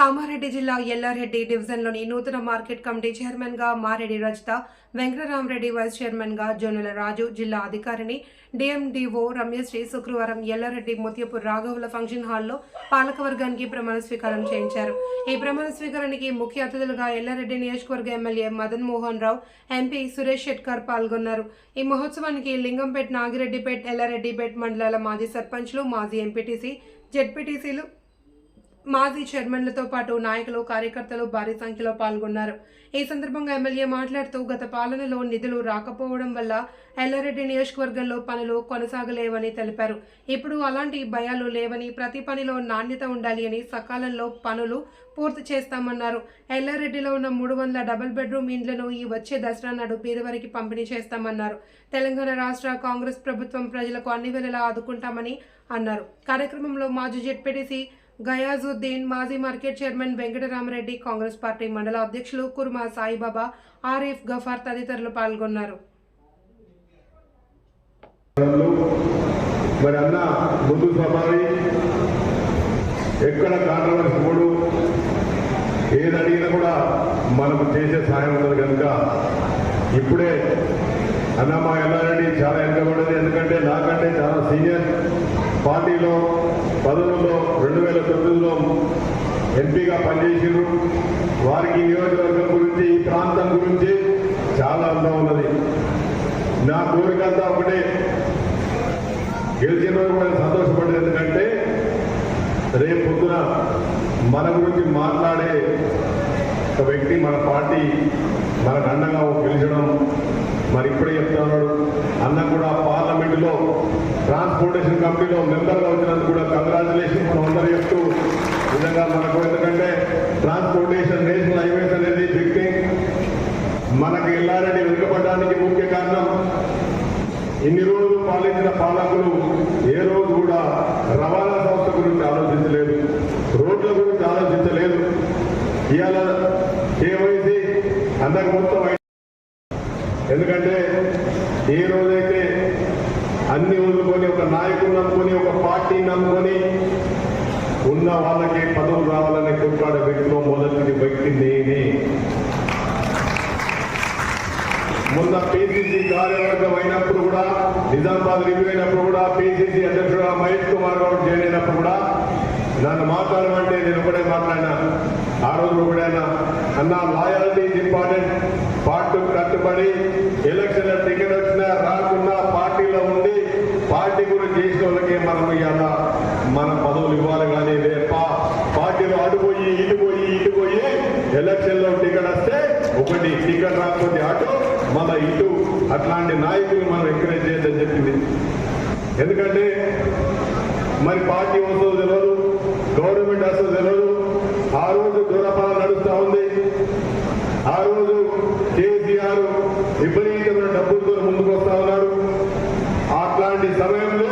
కామారెడ్డి జిల్లా ఎల్లారెడ్డి డివిజన్లోని నూతన మార్కెట్ కమిటీ చైర్మన్గా మారెడ్డి రజిత వెంకటరామరెడ్డి వైస్ చైర్మన్గా జోనుల జొన్నల రాజు జిల్లా అధికారిని డిఎండిఓ రమ్యశ్రీ శుక్రవారం ఎల్లారెడ్డి ముత్యపూర్ రాఘవుల ఫంక్షన్ హాల్లో పాలకవర్గానికి ప్రమాణ స్వీకారం చేయించారు. ఈ ప్రమాణ స్వీకారానికి ముఖ్య అతిథులుగా ఎల్లారెడ్డి నియోజకవర్గ ఎమ్మెల్యే మదన్ మోహన్ రావు ఎంపీ సురేష్ షెట్కర్ పాల్గొన్నారు. ఈ మహోత్సవానికి లింగంపేట్ నాగిరెడ్డిపేట్ ఎల్లారెడ్డిపేట్ మండలాల మాజీ సర్పంచ్లు మాజీ ఎంపీటీసీ జెడ్పీటీసీలు మాజీ చైర్మన్లతో పాటు నాయకులు కార్యకర్తలు భారీ సంఖ్యలో పాల్గొన్నారు. ఈ సందర్భంగా ఎమ్మెల్యే మాట్లాడుతూ గత పాలనలో నిధులు రాకపోవడం వల్ల ఎల్లారెడ్డి నియోజకవర్గంలో పనులు కొనసాగలేవని తెలిపారు. ఇప్పుడు అలాంటి భయాలు లేవని ప్రతి పనిలో నాణ్యత ఉండాలి అని సకాలంలో పనులు పూర్తి చేస్తామన్నారు. ఎల్లారెడ్డిలో ఉన్న మూడు వందల డబుల్ బెడ్రూమ్ ఇండ్లను ఈ వచ్చే దసరా నాడు పేదవారికి పంపిణీ చేస్తామన్నారు. తెలంగాణ రాష్ట్ర కాంగ్రెస్ ప్రభుత్వం ప్రజలకు అన్ని వేళలా ఆదుకుంటామని అన్నారు. కార్యక్రమంలో మాజీ జెడ్పీటీసీ గయాజుద్దీన్ మాజీ market chairman Venkataramareddy Congress party మండల అధ్యక్షులు కుర్మా సాయిబాబా ఆరిఫ్ గఫార్ తదితరులు పాల్గొన్నారు. ముందు స్వభావి ఎక్కడ కాంట్రవర్సీ మూడు ఏది అడిగినా కూడా మనకు చేసే సహాయం ఉన్నది కనుక ఇప్పుడే అన్న మా ఎల్లారెడ్డి చాలా వెనుకబడ్డది ఎందుకంటే నాకంటే చాలా సీనియర్ పార్టీలో పదవుల్లో రెండు వేల తొమ్మిదిలో ఎంపీగా పనిచేసారు వారికి నియోజకవర్గం గురించి ఈ ప్రాంతం గురించి చాలా అందం ఉన్నది. నా కోరిక అంతా ఒకటే. గెలిచిన కూడా సంతోషపడేది ఎందుకంటే రేపు పొద్దున మన గురించి మాట్లాడే ఒక వ్యక్తి మన పార్టీ మనకు అండగా గెలిచడం. మరి ఇప్పుడే చెప్తున్నాడు. అన్న కూడా పార్లమెంటులో ట్రాన్స్పోర్టేషన్ కమిటీలో మెంబర్గా వచ్చినందుకు కూడా కంగ్రాచులేషన్ మనం అందరూ చెప్తూ నిజంగా మనకు ఎందుకంటే ట్రాన్స్పోర్టేషన్ నేషనల్ హైవేస్ అనేది బిగ్ థింగ్ మనకు ఎల్లారెడ్డి వెనుకబడడానికి ముఖ్య కారణం ఇన్ని రోజులు పాలించిన పాలకులు ఏ రోజు కూడా రవాణా సంస్థ గురించి ఆలోచించలేదు రోడ్ల గురించి ఆలోచించలేదు. ఇవాళ కేవైసీ అందరికి మొత్తం ఎందుకంటే ఏ రోజైతే అన్ని వదులుకొని ఒక నాయకుడు నమ్ముకొని ఒక పార్టీ నమ్ముకొని ఉన్న వాళ్ళకి పదవులు రావాలనే కొట్లాడే వ్యక్తిలో మొదటి వ్యక్తి నేనే. మొన్న పిసిసి కార్యవర్గం అయినప్పుడు కూడా నిజామాబాద్ రివ్యూ అయినప్పుడు కూడా పిసిసి అధ్యక్షుడు మహేష్ కుమార్ గౌడ్ జాయిన్ అయినప్పుడు కూడా నన్ను మాట్లాడమంటే నేను ఒకటే మాట్లాడినా. ఆ రోజు ఒకడైనా అన్న. లాయాలిటీ ఇస్ ఇంపార్టెంట్ పార్టీ కట్టుబడి ఎలక్షన్ టికెట్ వచ్చినా రాకున్నా పార్టీలో ఉండి పార్టీ గురించి చేసిన వాళ్ళకి మనం ఇవాళ మన పదవులు ఇవ్వాలి కానీ రేప పార్టీలో అటు పోయి ఇటు పోయి ఇటు పోయి ఎలక్షన్లో టికెట్ వస్తే ఒకటి టికెట్ రాకపోతే అటు మన ఇటు అట్లాంటి నాయకులు మనం ఎంకరేజ్ చేయొద్దని చెప్పింది. ఎందుకంటే మరి పార్టీ వస్తుందో తెలియదు గవర్నమెంట్ వస్తుందో తెలియదు ఆ రోజు దూరపాల నడుస్తూ ఉంది. ఆ రోజు కేసీఆర్ విపరీతమైన డబ్బులతో ముందుకు వస్తా ఉన్నారు అట్లాంటి సమయంలో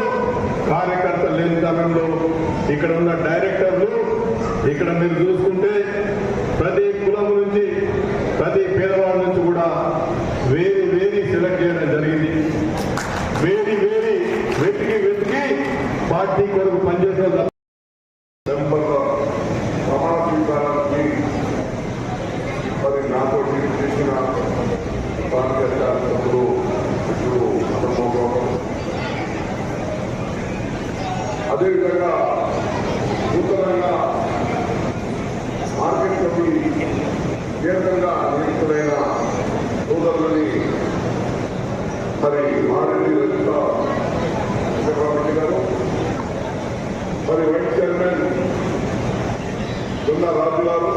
కార్యకర్తలు లేని సమయంలో ఇక్కడ ఉన్న డైరెక్టర్లు ఇక్కడ మీరు చూసుకుంటే ప్రతి కులం నుంచి ప్రతి పేదవాడి నుంచి కూడా వేరి వేరి సెలెక్ట్ చేయడం జరిగింది వేరి వేరి వెతికి వెతికి పార్టీ కొరకు పనిచేసిన ప్రమాణ స్వీకారానికి మరి నాతో చేసిన భారతీయ శాసనసభ్యులు ఇప్పుడు అన్నమోహన్ అదేవిధంగా నూతనంగా మార్కెట్ కమిటీ కేంద్రంగా నియుక్తులైన సోదరులని మరి మారెడ్డి రజిత చక్రవర్తి గారు మరి వైస్ చైర్మన్ దున్న రాజు గారు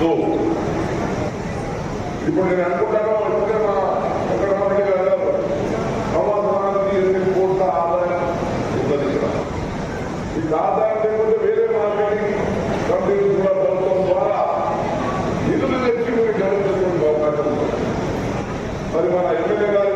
సో ఇప్పుడు నేను అనుకుంటాను అనుకుంటే మా ఇక్కడ మంది గారు సంవత్సరానికి ఎనిమిది కోట్ల ఆదాయం? ఉన్నది ఇక్కడ ఈ ఆదాయం లేకుంటే వేరే మార్కెటింగ్ కంపెనీ కూడా ప్రభుత్వం ద్వారా నిధులు తెచ్చి మీరు డెవలప్ అవకాశం మరి మన ఎమ్మెల్యే గారు